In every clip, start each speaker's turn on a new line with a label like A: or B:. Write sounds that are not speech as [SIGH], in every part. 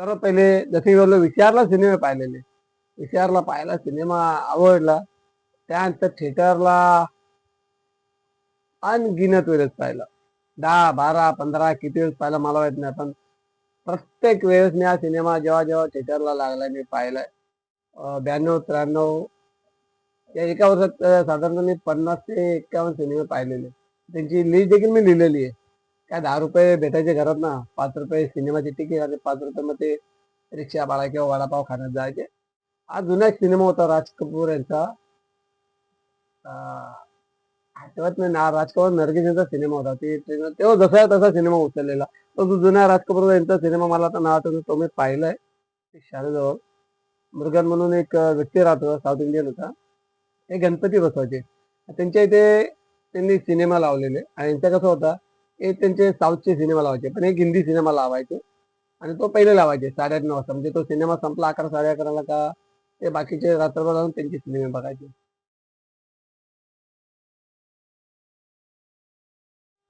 A: सर्वात पहिले जसे बोललो विचारला सिनेमे पाहिलेले. विचारला पाहिला सिनेमा आवडला. त्यानंतर थिएटरला अनगिनत वेळेस पाहिला. दहा बारा पंधरा किती वेळेस पाहिला मला माहीत नाही पण प्रत्येक वेळेस मी हा सिनेमा जेव्हा जेव्हा थिएटरला लागलाय मी पाहिलाय. ब्याण्णव त्र्याण्णव या एका वर्षात साधारण साधारणतः मी पन्नास ते एक्कावन्न सिनेमे पाहिलेले. त्यांची लिस्ट देखील मी लिहिलेली आहे. काय दहा रुपये भेटायचे घरात ना पाच रुपये सिनेमाची तिकीट आणि पाच रुपये मग ते रिक्षा बाळा किंवा वडापाव खाण्यात जायचे. हा जुना एक सिनेमा होता राज कपूर यांचा. आठवत नाही ना राज कपूर नरगिस यांचा सिनेमा होता. ते तेव्हा जसा तसा सिनेमा उचललेला. तो जो जुना राज कपूर यांचा सिनेमा मला आता नाव आठवतो तो मी पाहिलाय. शाळेजवळ. मुरगन म्हणून एक अं, व्यक्ती राहतो साऊथ इंडियन होता. हे गणपती बसवायचे. त्यांच्या इथे त्यांनी सिनेमा लावलेले. आणि यांचा कसं होता हे त्यांचे साऊथचे सिनेमा लावायचे पण एक हिंदी सिनेमा लावायचे. आणि तो पहिले लावायचे साडेआठ नऊ वाजता. म्हणजे तो सिनेमा संपला अकरा साडे अकराला का ते बाकीचे रात्रभर जाऊन त्यांचे सिनेमे बघायचे.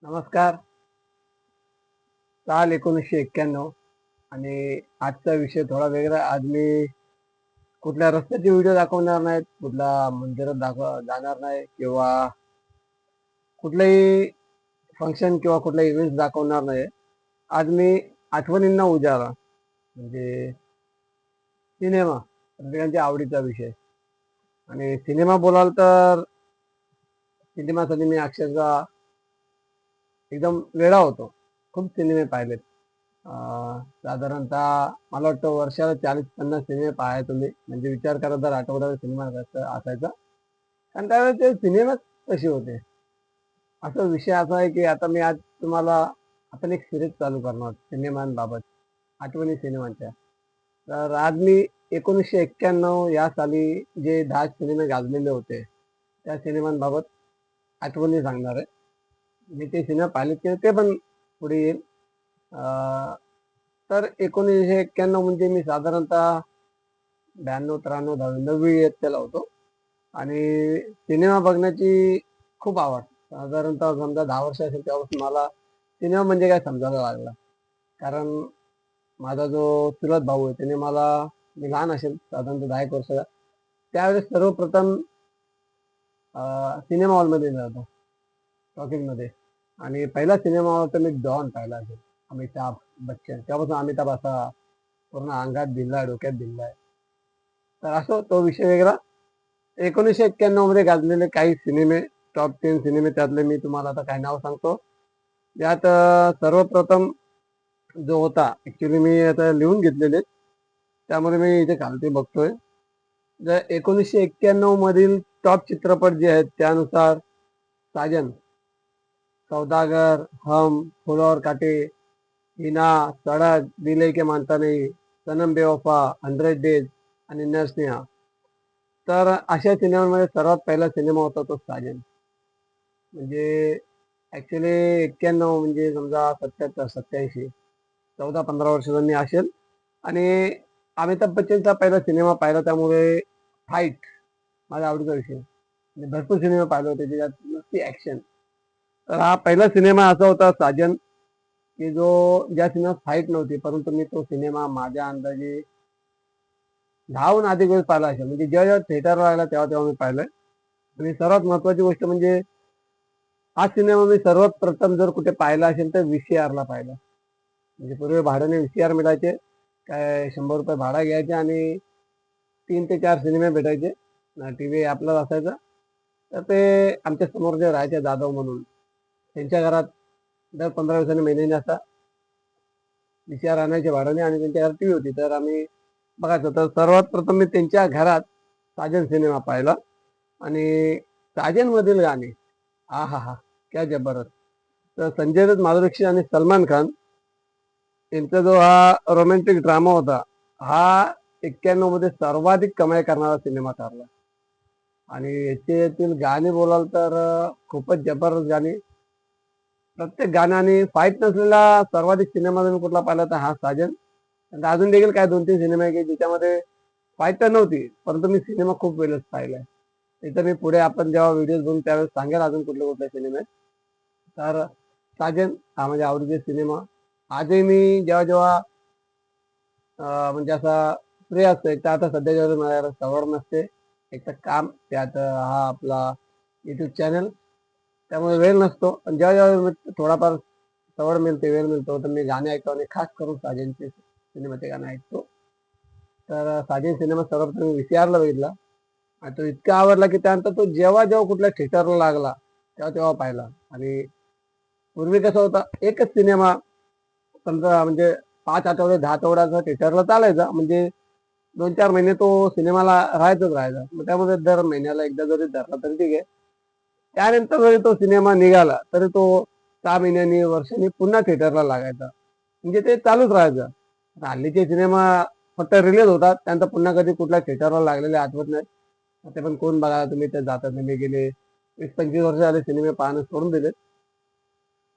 A: नमस्कार. साल एकोणीसशे एक्क्याण्णव. आणि आजचा विषय थोडा वेगळा. आज मी कुठल्या रस्त्याचे व्हिडिओ दाखवणार नाहीत कुठला मंदिरात दाखव जाणार नाही किंवा कुठलाही फंक्शन किंवा कुठला इव्हेंट दाखवणार नाही. आज मी आठवणींना उजाळा. म्हणजे सिनेमा प्रत्येकांच्या आवडीचा विषय. आणि सिनेमा बोलाल तर सिनेमासाठी मी अक्षरशः एकदम वेळा होतो. खूप सिनेमे पाहिलेत साधारणतः मला वाटतं वर्षाला चाळीस पन्नास सिनेमे पाहाय तुम्ही. म्हणजे विचार करा जर आठवड्याला सिनेमा असायचा. कारण त्यावेळेस ते सिनेमाच कसे होते. असा विषय असा आहे की आता मी आज तुम्हाला आपण एक सिरीज चालू करणार सिनेमांबाबत आठवणी सिनेमांच्या. तर आज मी एकोणीसशे एक्क्याण्णव या साली जे दहा सिनेमे गाजलेले होते त्या सिनेमांबाबत आठवणी सांगणार आहे. मी ते सिनेमा पाहिले की ते पण पुढे येईल. तर एकोणीसशे एक्क्याण्णव म्हणजे मी साधारणतः ब्याण्णव त्र्याण्णव दहावी नववी इयत्तेला होतो. आणि सिनेमा बघण्याची खूप आवड. साधारणतः समजा दहा वर्ष असेल तेव्हापासून मला सिनेमा म्हणजे काय समजायला लागला. कारण माझा जो चुलत भाऊ आहे त्याने मला मी लहान असेल साधारणतः दहा एक वर्षाचा त्यावेळेस सर्वप्रथम सिनेमा हॉलमध्ये जातो टॉकिंगमध्ये आणि पहिला सिनेमा हॉल तर मी डॉन पाहिला असेल अमिताभ बच्चन. तेव्हापासून अमिताभ असा पूर्ण अंगात भिनलाय डोक्यात भिनलाय तर असो तो विषय वेगळा. एकोणीसशे एक्क्याण्णवमध्ये गाजलेले काही सिनेमे टॉप टेन सिनेमे त्यातले मी तुम्हाला आता काही नाव सांगतो. यात सर्वप्रथम जो होता ऍक्च्युली मी आता लिहून घेतलेले त्यामध्ये मी इथे खालती बघतोय. जर एकोणीसशे एक्क्याण्णव मधील टॉप चित्रपट जे आहेत त्यानुसार साजन सौदागर हम फूल काटे हिना सडक दिले के मानता नाही सनम बेवफा हंड्रेड डेज आणि नरसिंहा. तर अशा सिनेमांमध्ये सर्वात पहिला सिनेमा होता तो साजन. म्हणजे ॲक्च्युली एक्क्याण्णव म्हणजे समजा सत्याहत्तर सत्याऐंशी चौदा पंधरा वर्षाचा मी असेल आणि अमिताभ बच्चनचा पहिला सिनेमा पाहिला त्यामुळे फाईट माझ्या आवडीचा विषय. म्हणजे भरपूर सिनेमा पाहिले होते त्याच्यात नुसती ऍक्शन तर हा पहिला सिनेमा असा होता साजन की जो ज्या सिनेमात फाईट नव्हती परंतु मी तो सिनेमा माझ्या अंदाजे दहाहून अधिक वेळेस पाहिला असेल. म्हणजे जेव्हा जेव्हा थिएटरला लागला तेव्हा तेव्हा मी पाहिलंय. आणि सर्वात महत्वाची गोष्ट म्हणजे हा सिनेमा मी सर्वात प्रथम जर कुठे पाहिला असेल तर व्हीसीआर ला पाहिला. म्हणजे पूर्वी भाड्याने व्हीसीआर मिळायचे काय शंभर रुपये भाडा घ्यायचे आणि तीन ते चार सिनेमे भेटायचे. टी व्ही आपलाच असायचा. तर ते आमच्यासमोर जे राहायचे जाधव म्हणून त्यांच्या घरात दर पंधरा दिवसाने महिन्याने असा विचार आणायचे भाड्याने आणि त्यांच्या घरात टी व्ही होती. तर आम्ही बघायचो तर सर्वात प्रथम मी त्यांच्या घरात साजन सिनेमा पाहिला. आणि साजनमधील गाणे हा हा हा. क्या जबरदस्त. तर संजय दत्त माधुरक्षी आणि सलमान खान यांचा जो हा रोमॅन्टिक ड्रामा होता हा एक्क्याण्णवमध्ये सर्वाधिक कमाई करणारा सिनेमा ठरला. आणि याच्यातील गाणी बोलाल तर खूपच जबरदस्त गाणी. प्रत्येक गाण्याने फाईट नसलेला सर्वाधिक सिनेमा तुम्ही कुठला पाहिला तर हा साजन. अजून देखील काय दोन तीन सिनेमे आहे की ज्याच्यामध्ये फाईट तर नव्हती परंतु मी सिनेमा खूप वेळेस पाहिलाय. इथं मी पुढे आपण जेव्हा व्हिडिओ बघून त्यावेळेस सांगेल अजून कुठले कुठल्या सिनेमे आहेत. तर साजन हा माझ्या आवडीचे सिनेमा आजही मी जेव्हा जेव्हा म्हणजे असा फ्री असतो एक तर आता सध्याच्या जेव्हा माझ्याकडे सवड नसते एक तर काम त्यात हा आपला युट्यूब चॅनल त्यामुळे वेळ नसतो. पण जेव्हा जेव्हा थोडाफार सवड मिळते वेळ मिळतो तर मी गाणे ऐकतो आणि खास करून साजनचे सिनेमाचे गाणे ऐकतो. तर साजन सिनेमा सर्वप्रथम विसीआरला बघितला. तो इतका आवडला की त्यानंतर तो जेव्हा जेव्हा कुठल्या थिएटरला लागला तेव्हा तेव्हा पाहिला. आणि पूर्वी कसं होता एकच सिनेमा समजा म्हणजे पाच आठवडे दहा आठवड्याचा थिएटरला चालायचा म्हणजे दोन चार महिने तो सिनेमाला राहायचंच राहायचा. मग त्यामध्ये दर महिन्याला एकदा जरी धरला तरी ठीक आहे. त्यानंतर जरी तो सिनेमा निघाला तरी तो सहा महिन्यांनी वर्षांनी पुन्हा थिएटरला लागायचा. म्हणजे ते चालूच राहायचं. हल्लीचे सिनेमा फक्त रिलीज होतात त्यानंतर पुन्हा कधी कुठल्या थिएटरला लागलेले आठवत नाही ते पण कोण बघा तुम्ही ते जातात मी गेले. वीस पंचवीस वर्ष झाले सिनेमे पाहणं सोडून दिले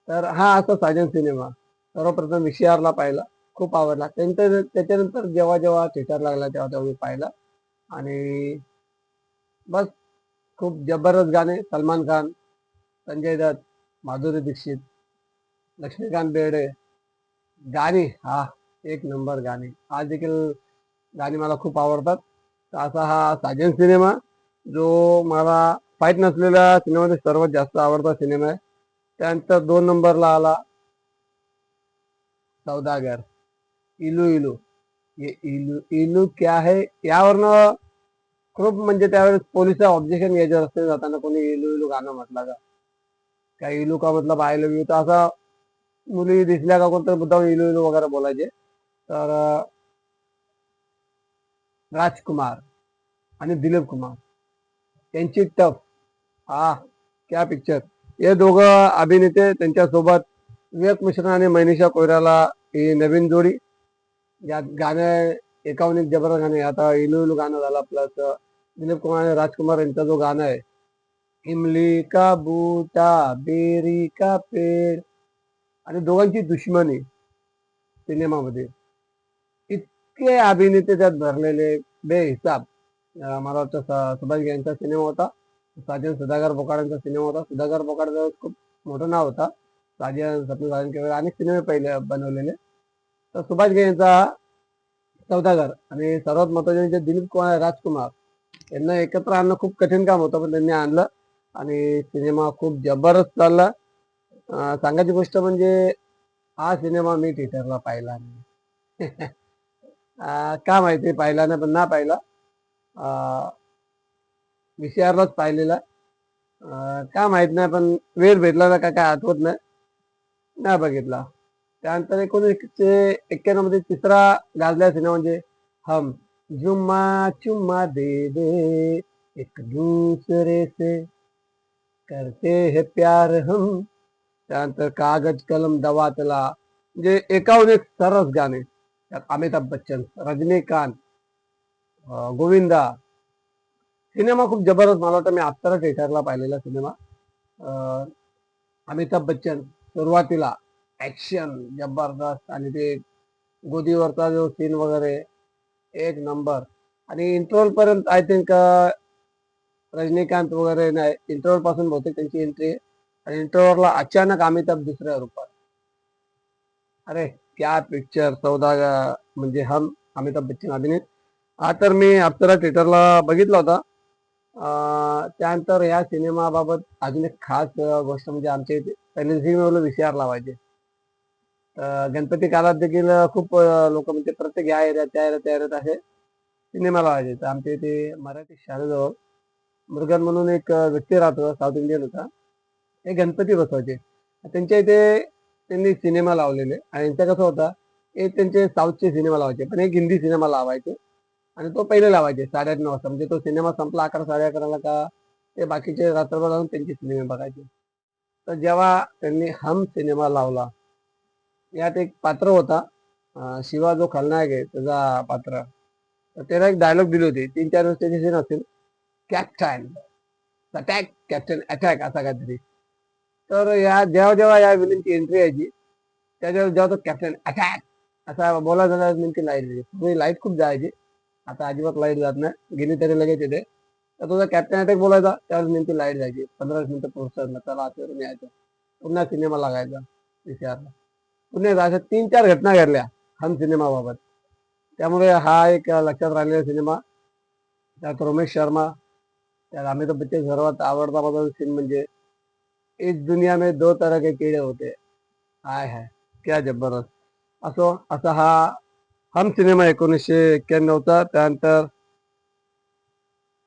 A: तर हा असा साजन सिनेमा. सर्वप्रथम विषयारला पाहिला. खूप आवडला. त्यानंतर त्याच्यानंतर जेव्हा जेव्हा थिएटर लागला तेव्हा तेव्हा मी पाहिला. आणि बस खूप जबरदस्त गाणे. सलमान खान संजय दत्त माधुरी दीक्षित लक्ष्मीकांत बेर्डे. गाणी हा एक नंबर गाणी. आज देखील गाणी मला खूप आवडतात. असा हा साजन सिनेमा जो मला फाईट नसलेल्या सिनेमामध्ये सर्वात जास्त आवडता सिनेमा आहे. त्यानंतर दोन नंबरला आला सौदागर. इलू इलू. ये इलू इलू क्या है? यावरनं खूप म्हणजे त्यावेळेस पोलीस ऑब्जेक्शन घ्यायचे रस्ते जाताना कोणी इलू इलू गाणं म्हटलं का? काय इलू का मतलब आय लव्ह यू तर असा मुली दिसल्या का कोणतं मुद्दा इलू इलू वगैरे बोलायचे. तर राजकुमार आणि दिलीप कुमार. त्यांची टफ. हा क्या पिक्चर हे दोघं अभिनेते त्यांच्यासोबत विवेक मिश्रा आणि मनीषा कोयराला ही नवीन जोडी. यात गाणं एकावन एक जबरदस्त गाणे. आता इलू इलू गाणं झालं प्लस दिलीप कुमार आणि राजकुमार यांचा जो गाणं आहे इमली का बूटा बेरी का पेड़ आणि दोघांची दुश्मनी सिनेमामध्ये. इतके अभिनेते त्यात भरलेले बेहिसाब. अं, मला वाटतं स- सुभाष यांचा सिनेमा होता. साजन सुधाकर बोकाडांचा सिनेमा होता. सुधाकर बोकाडचं खूप मोठं नाव होता. साजन सपन साजन केवळ अनेक सिनेमे पहिले बनवलेले. तर सुभाष घे यांचा सौदागर आणि सर्वात महत्त्वाचे म्हणजे दिलीप कुमार राजकुमार यांना एकत्र आणणं खूप कठीण काम होतं पण त्यांनी आणलं. आणि सिनेमा खूप जबरदस्त चालला. अं, सांगायची गोष्ट म्हणजे हा सिनेमा मी थिएटरला पाहिला नाही. [LAUGHS] का माहिती पाहिला नाही पण ना पाहिला. विसीआरलाच पाहिलेला. अं, का माहीत नाही पण वेळ भेटला ना का काय आठवत नाही. नाही बघितला. त्यानंतर एकोणीसशे एक्क्याण्णवमध्ये तिसरा गाजला सिनेमा म्हणजे हम जुम्मा चुम्मा दे दे एक दुसरे से करते हे प्यार हम. त्यानंतर कागज कलम दवातला म्हणजे एकाहून एक सरस गाणे. त्यात अमिताभ बच्चन रजनीकांत गोविंदा. सिनेमा खूप जबरदस्त मला वाटतं मी आत्ताच थिएटरला पाहिलेला सिनेमा. अमिताभ बच्चन सुरुवातीला ऍक्शन जबरदस्त. आणि ते गोदीवरचा जो सीन वगैरे एक नंबर आणि इंटरव्हल पर्यंत आय थिंक रजनीकांत वगैरे नाही इंटरव्हलपासून बहुतेक त्यांची एंट्री आहे. आणि इंटरव्हलला अचानक अमिताभ दुसऱ्या रूपात. अरे क्या पिक्चर चौदा म्हणजे हम अमिताभ बच्चन अभिनेत. हा तर मी अप्सरा थिएटरला बघितला होता. त्यानंतर या सिनेमाबाबत अजून एक खास गोष्ट म्हणजे आमच्या इथे पहिले सिनेमाला विचार लावायचे गणपती काळात देखील खूप लोक म्हणजे प्रत्येक या एरियात त्या एरियात त्या एरियात असे सिनेमा लावायचे. तर आमच्या इथे मराठी शाळेजवळ मुरगन म्हणून एक अं, व्यक्ती राहतो साऊथ इंडियन होता. हे गणपती बसवायचे. त्यांच्या इथे त्यांनी सिनेमा लावलेले. आणि यांचा कसं होता एक त्यांचे साऊथचे सिनेमा लावायचे पण एक हिंदी सिनेमा लावायचे. आणि तो पहिले लावायचे साडेआठ नऊ वाजता. म्हणजे तो सिनेमा संपला अकरा साडे अकराला का ते बाकीचे रात्रभर लावून त्यांचे सिनेमे बघायचे. तर जेव्हा त्यांनी हम सिनेमा लावला यात एक पात्र होता शिवा जो खलनायक आहे त्याचा पात्र. तर त्याला एक डायलॉग दिली होती. तीन चार वेळेस त्याची सीन असेल कॅप्टन अटॅक कॅप्टन अटॅक असा काहीतरी. तर या जेव्हा जेव्हा या विलनची एंट्री यायची त्याच्यावर जेव्हा तो कॅप्टन अटॅक असा बोला ना नेमकी लाइट जायची लाइट खूप जायची आता अजिबात लाइट जात नाही. गेली तरी लगेच येते. तर तुझा कॅप्टन अटॅक बोलायचा त्यावेळेस नेमकी लाइट जायची. पंधरा मिनिटं पोहोचतात त्याला आचरून यायचं. पुन्हा सिनेमा लागायचा विचारला. पुन्हा अशा तीन चार घटना घडल्या हम सिनेमाबाबत त्यामुळे हा एक लक्षात राहिलेला सिनेमा त्यात रमेश शर्मा त्यात अमिताभ बच्चन सर्वात आवडता माझा सीन म्हणजे इस दुनिया में दो तरह के कीड़े होते हैं. हाय हाय क्या जबरदस्त। असो असा हा हम सिनेमा एकोणीसशे एक्क्याण्णवचा त्यानंतर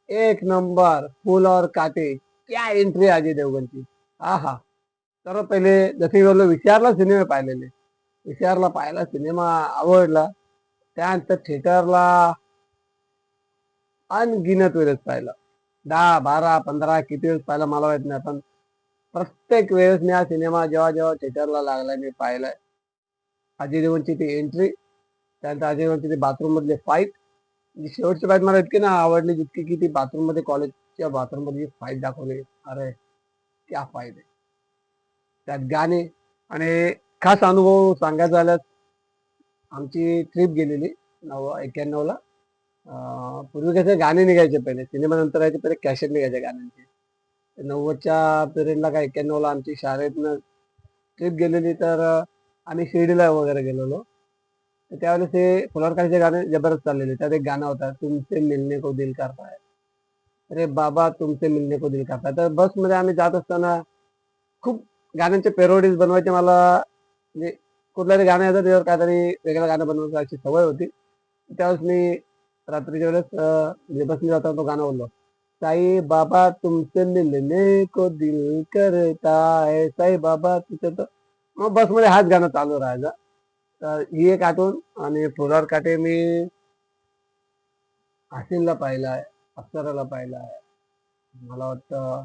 A: एक नंबर फुल और काटे क्या एंट्री अजय देवगणची? हा हा तर पहिले जसे बोललो विचारला सिनेमे पाहिलेले. विचारला पाहिला सिनेमा आवडला. त्यानंतर थिएटरला अनगिनत वेळेस पाहिला. दहा बारा पंधरा किती वेळेस पाहिला मला माहीत नाही पण प्रत्येक वेळेस मी हा सिनेमा जेव्हा जेव्हा थिएटरला लागलाय मी पाहिलाय. अजय देवनची ती एंट्री त्यानंतर अजय देवनची ती बाथरूम मधले फाईट जी शेवटची फाईट मला इतकी ना आवडली जितकी की ती बाथरूममध्ये कॉलेजच्या बाथरूममध्ये फाईट दाखवली. अरे क्या फाईट आहे. त्यात गाणे आणि खास अनुभव सांगायचा झाल्यास आमची ट्रिप गेलेली नव एक्क्याण्णवला. पूर्वी कसे गाणे निघायचे पहिले सिनेमा नंतर यायचे पहिले कॅसेट निघायचे गाण्यांचे. नव्वदच्या पिरियडला काय एक्क्याण्णवला आमची शाळेतनं ट्रिप गेलेली तर आम्ही शिर्डीला वगैरे गेलेलो. तर त्यावेळेस हे फुलरकारीचे गाणे जबरदस्त चाललेले. त्यात एक गाणं होता तुमचे मिलने को दिल करता है. अरे बाबा तुमचे मिलने को दिल करता है. तर बसमध्ये आम्ही जात असताना खूप गाण्यांचे पेरोडीज बनवायचे मला म्हणजे कुठलं तरी गाणं येतं त्याच्यावर काहीतरी वेगळं गाणं बनवायची सवय होती. त्यावेळेस मी रात्रीच्या वेळेस म्हणजे बसने जाताना तो गाणं बोललो. साई बाबा तुमसे मिलने को दिल करता है साई बाबा तिथे तर मग बसमध्ये हाच गाणं चालू राहायचं तर ही एक आठवण आणि फुलावर काटे मी हसीनला पाहिलाय अप्सराला पाहिलाय. मला वाटतं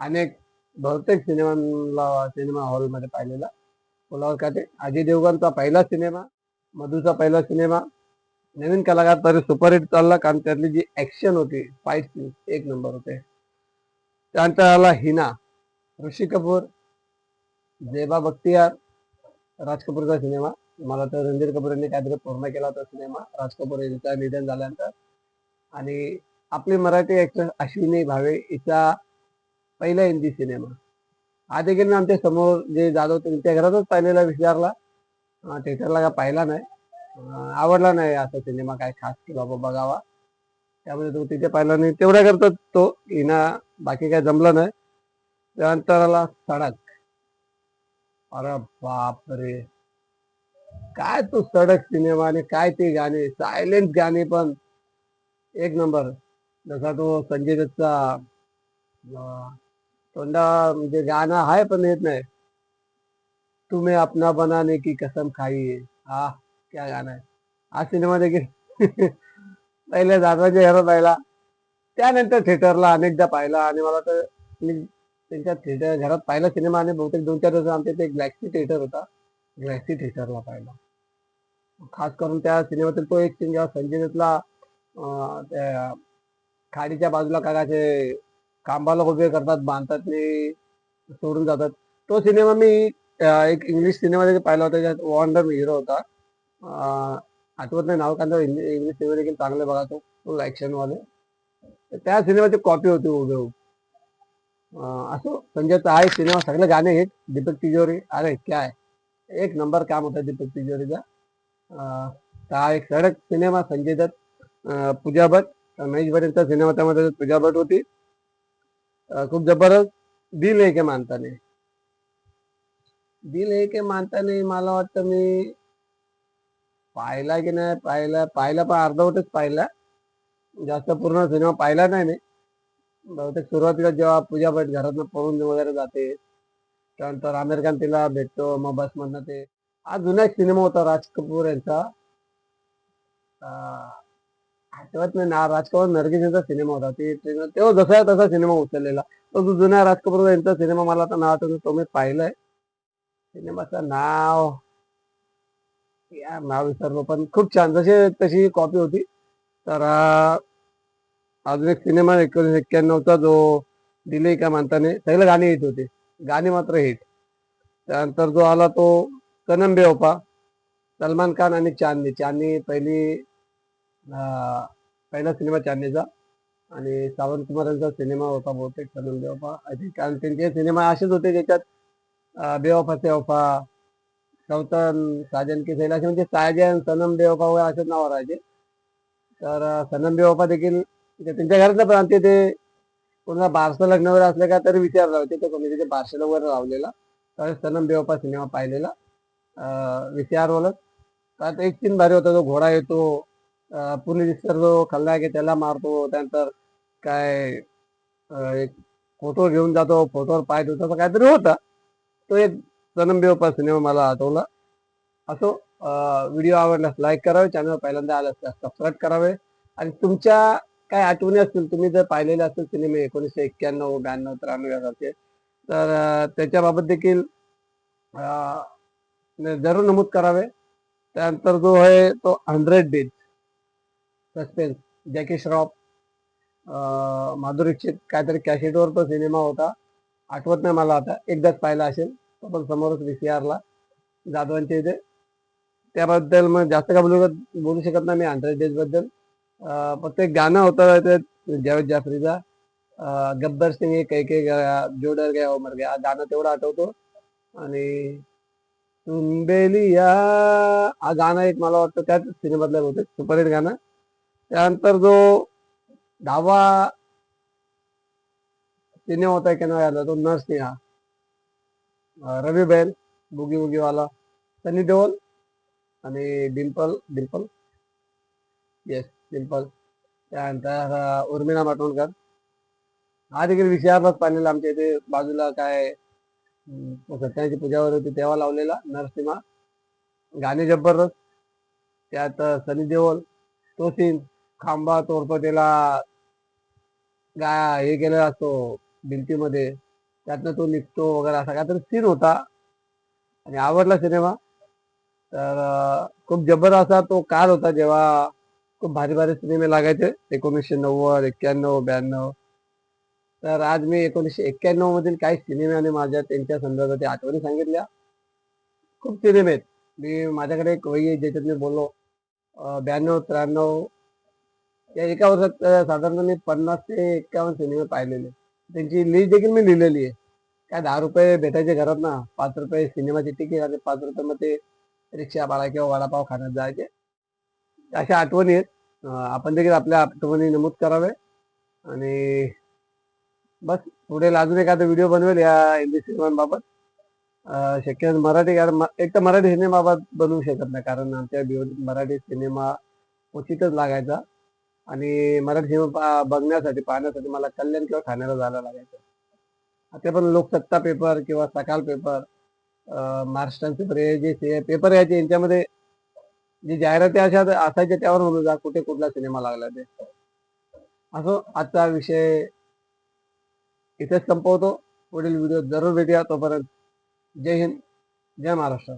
A: अनेक बहुतेक सिनेमाला सिनेमा हॉलमध्ये पाहिलेला. फुलावर काटे अजय देवगणचा पहिला सिनेमा मधूचा पहिला सिनेमा नवीन कलाकार तरी सुपरहिट चालला कारण त्यातली जी ऍक्शन होती फाईट सीन एक नंबर होते. त्यानंतर आला हिना ऋषी कपूर जेबा बख्तियार राज कपूरचा सिनेमा मला तर रणधीर कपूर यांनी काहीतरी पूर्ण केला होता सिनेमा राज कपूर यांचा निधन झाल्यानंतर. आणि आपली मराठी ऍक्ट्रेस अश्विनी भावे हिचा पहिला हिंदी सिनेमा हा देखील आमच्यासमोर जे जाधव त्यांच्या घरातच पाहिलेला विचारला. थिएटरला काय पाहिला नाही. आवडला नाही असा सिनेमा काय खास की बाबा बघावा. त्यामुळे तो तिथे पाहिला नाही. तेवढ्या करता तो हिना बाकी काय जमलं नाही. त्यानंतर आला सडक. अरे बापरे. काय तो सडक सिनेमा आणि काय ते गाणे. सायलेंट गाणे पण. एक नंबर. जसा तो संजय दत्तचा तोंडा म्हणजे गाणं आहे पण येत नाही. तुम्ही अपना बनाने की कसम खाई हा क्या गाणं आहे? हा सिनेमा देखील. [LAUGHS] पहिल्या दादाच्या हिरो पाहिला त्यानंतर थिएटरला अनेकदा पाहिला. आणि मला तर मी त्यांच्या थिएटर घरात पाहिला सिनेमा आणि बहुतेक दोन चार दिवस आमच्या इथे ग्लॅक्सी थिएटर होता. ग्लॅक्सी थिएटरला पाहिला. खास करून त्या सिनेमातील तो एक सीन जेव्हा संजय दत्तला त्या खाडीच्या बाजूला कागाचे कांबाला उभे करतात बांधतात आणि सोडून जातात. तो सिनेमा मी एक इंग्लिश सिनेमा देखील पाहिला होता. त्यात वॉन्डर हिरो होता. आठवत नाही नाव कांदा इंग्लिश सिनेमा देखील चांगले बघा तो फुल ऍक्शन वाले त्या सिनेमाची कॉपी होती उभे असो संजयचा आहे सिनेमा सगळे गाणे हिट दीपक तिजोरी अरे काय एक नंबर काम होता दीपक तिजोरीचा. हा एक सडक सिनेमा संजय दत्त पूजा भट महेश भट यांचा सिनेमा त्यामध्ये पूजा भट होती खूप जबरदस्त दिल आहे के मानताने दिल आहे के मानताने मला वाटतं मी पाहिला की नाही पाहिला पाहिला पण अर्धवटच पाहिला. जास्त पूर्ण सिनेमा पाहिला नाही मी. बहुतेक सुरुवातीला जेव्हा पूजा भट घरातनं पळून वगैरे जाते त्यानंतर आमिर खान तिला भेटतो मग बस मधनं ते. हा जुना एक सिनेमा होता राज कपूर यांचा. आठवत नाही ना राज कपूर नरगिस यांचा सिनेमा होता. ती तेव्हा जसा आहे तसा सिनेमा उचललेला. तो जो राज कपूर यांचा सिनेमा मला आता नाव तो मी पाहिलाय. सिनेमाचं नाव यार नाव विसरलो पण खूप छान. जशी तशी कॉपी होती. तर अजून एक सिनेमा एकोणीसशे एक्क्याण्णवचा जो दिले का मानताने सगळे गाणे हिट होते. गाणे मात्र हिट त्यानंतर जो आला तो कनम बेओपा सलमान खान आणि चांदनी. चांदनी पहिली पहिला सिनेमा चांदनीचा. आणि सावंत कुमार यांचा सिनेमा होता बहुतेक कनम बेओपा आय थिंक कारण त्यांचे सिनेमा असेच होते ज्याच्यात बेओफा सेओफा से चौथन साजन की सैल असे म्हणजे साजन सनम बेवफा वगैरे असेच नाव राहायचे. तर सनम देवपा देखील त्यांच्या घरातलं पण ते कोणाला बारसं लग्न वगैरे असलं का तरी विचारलं होते. तो कोणी तिथे बारशाला वगैरे लावलेला. तर सनम देवपा सिनेमा पाहिलेला. विचार बोलत त्यात एक तीन भारी होता तो घोडा येतो अं, पुणे जो खलनायक आहे त्याला मारतो त्यानंतर काय एक फोटो घेऊन जातो फोटोवर पाय देतो असं काहीतरी होता. तो एक सनम सिनेमा मला आठवला. असो व्हिडिओ आवडल्यास लाईक करावे चॅनल पहिल्यांदा आल्यास सबस्क्राईब करावे. आणि तुमच्या काय आठवणी असतील तुम्ही जर पाहिलेले असतील सिनेमे एकोणीसशे एक्क्याण्णव ब्याण्णव त्र्याण्णव यासारखे तर त्याच्याबाबत देखील जरूर नमूद करावे. त्यानंतर जो आहे तो hundred days suspense Jackie Shroff Madhuri Dixit काहीतरी कॅसेटवर तो सिनेमा होता. आठवत नाही मला आता एकदाच पाहिला असेल. तो पण समोरच व्ही जाधवांच्या इथे. त्याबद्दल मग जास्त काय बोलू बोलू शकत नाही मी आंध्र डेजबद्दल. प्रत्येक फक्त एक गाणं होतं ते जावेद जाफरीचा गब्बर सिंग एक एक गया जो गया उमर गया गाणं तेवढं आठवतो. आणि तुंबेलिया हा गाणं एक मला वाटतं त्याच सिनेमातलं होतं सुपरहिट गाणं. त्यानंतर जो दहावा सिनेमा होता की नाव आला तो नरसिंहा. हा रवी बैल बुगी बुगीवाला सनी देओल आणि डिम्पल डिम्पल येस डिम्पल त्यानंतर उर्मिला माटोणकर हा देखील विषयावरच पाहिलेला आमच्या इथे. बाजूला काय सत्याची पूजावर होती तेव्हा लावलेला नरसिंहा. गाणे जबरदस्त. त्यात सनी देओल तो सीन खांबा तोडतो त्याला गा हे केलेला असतो भिंतीमध्ये. त्यातनं तो निघतो वगैरे असा काहीतरी सीन होता. आणि आवडला सिनेमा तर खूप जबर असा तो काळ होता जेव्हा खूप भारी भारी सिनेमे लागायचे. एकोणीसशे नव्वद एक्क्याण्णव ब्याण्णव. तर आज मी एकोणीसशे एक्क्याण्णव मधील काही सिनेमे आणि माझ्या त्यांच्या संदर्भात आठवणी सांगितल्या. खूप सिनेमे आहेत. मी माझ्याकडे एक वही आहे ज्याच्यात मी बोललो ब्याण्णव त्र्याण्णव. या एका वर्षात साधारण साधारणतः मी पन्नास ते एक्कावन्न सिनेमे पाहिलेले. त्यांची लिस्ट देखील मी लिहिलेली आहे. काय दहा रुपये भेटायचे घरात ना पाच रुपये सिनेमाची तिकीट आणि पाच रुपये मग ते रिक्षा भाडा किंवा वडापाव खाण्यात जायचे. अशा आठवणी आहेत. आपण देखील आपल्या आठवणी नमूद करावे. आणि बस पुढे अजून एखादा व्हिडिओ बनवेल या हिंदी सिनेमांबाबत शक्य मराठी कारण एक तर मराठी सिनेमाबाबत बनवू शकत नाही कारण आमच्या मराठी सिनेमा क्वचितच लागायचा. आणि मराठी सिनेमा बघण्यासाठी पाहण्यासाठी मला कल्याण किंवा ठाण्याला जायला लागायचं. आता पण लोकसत्ता पेपर किंवा सकाळ पेपर महाराष्ट्रांचे पेपर हे जे पेपर यायचे यांच्यामध्ये जे जाहिराती अशा असायच्या त्यावर म्हणून जा कुठे कुठला सिनेमा लागला ते. असो आजचा विषय इथेच संपवतो. पुढील व्हिडिओ जरूर भेटूया. तोपर्यंत जय हिंद जय महाराष्ट्र.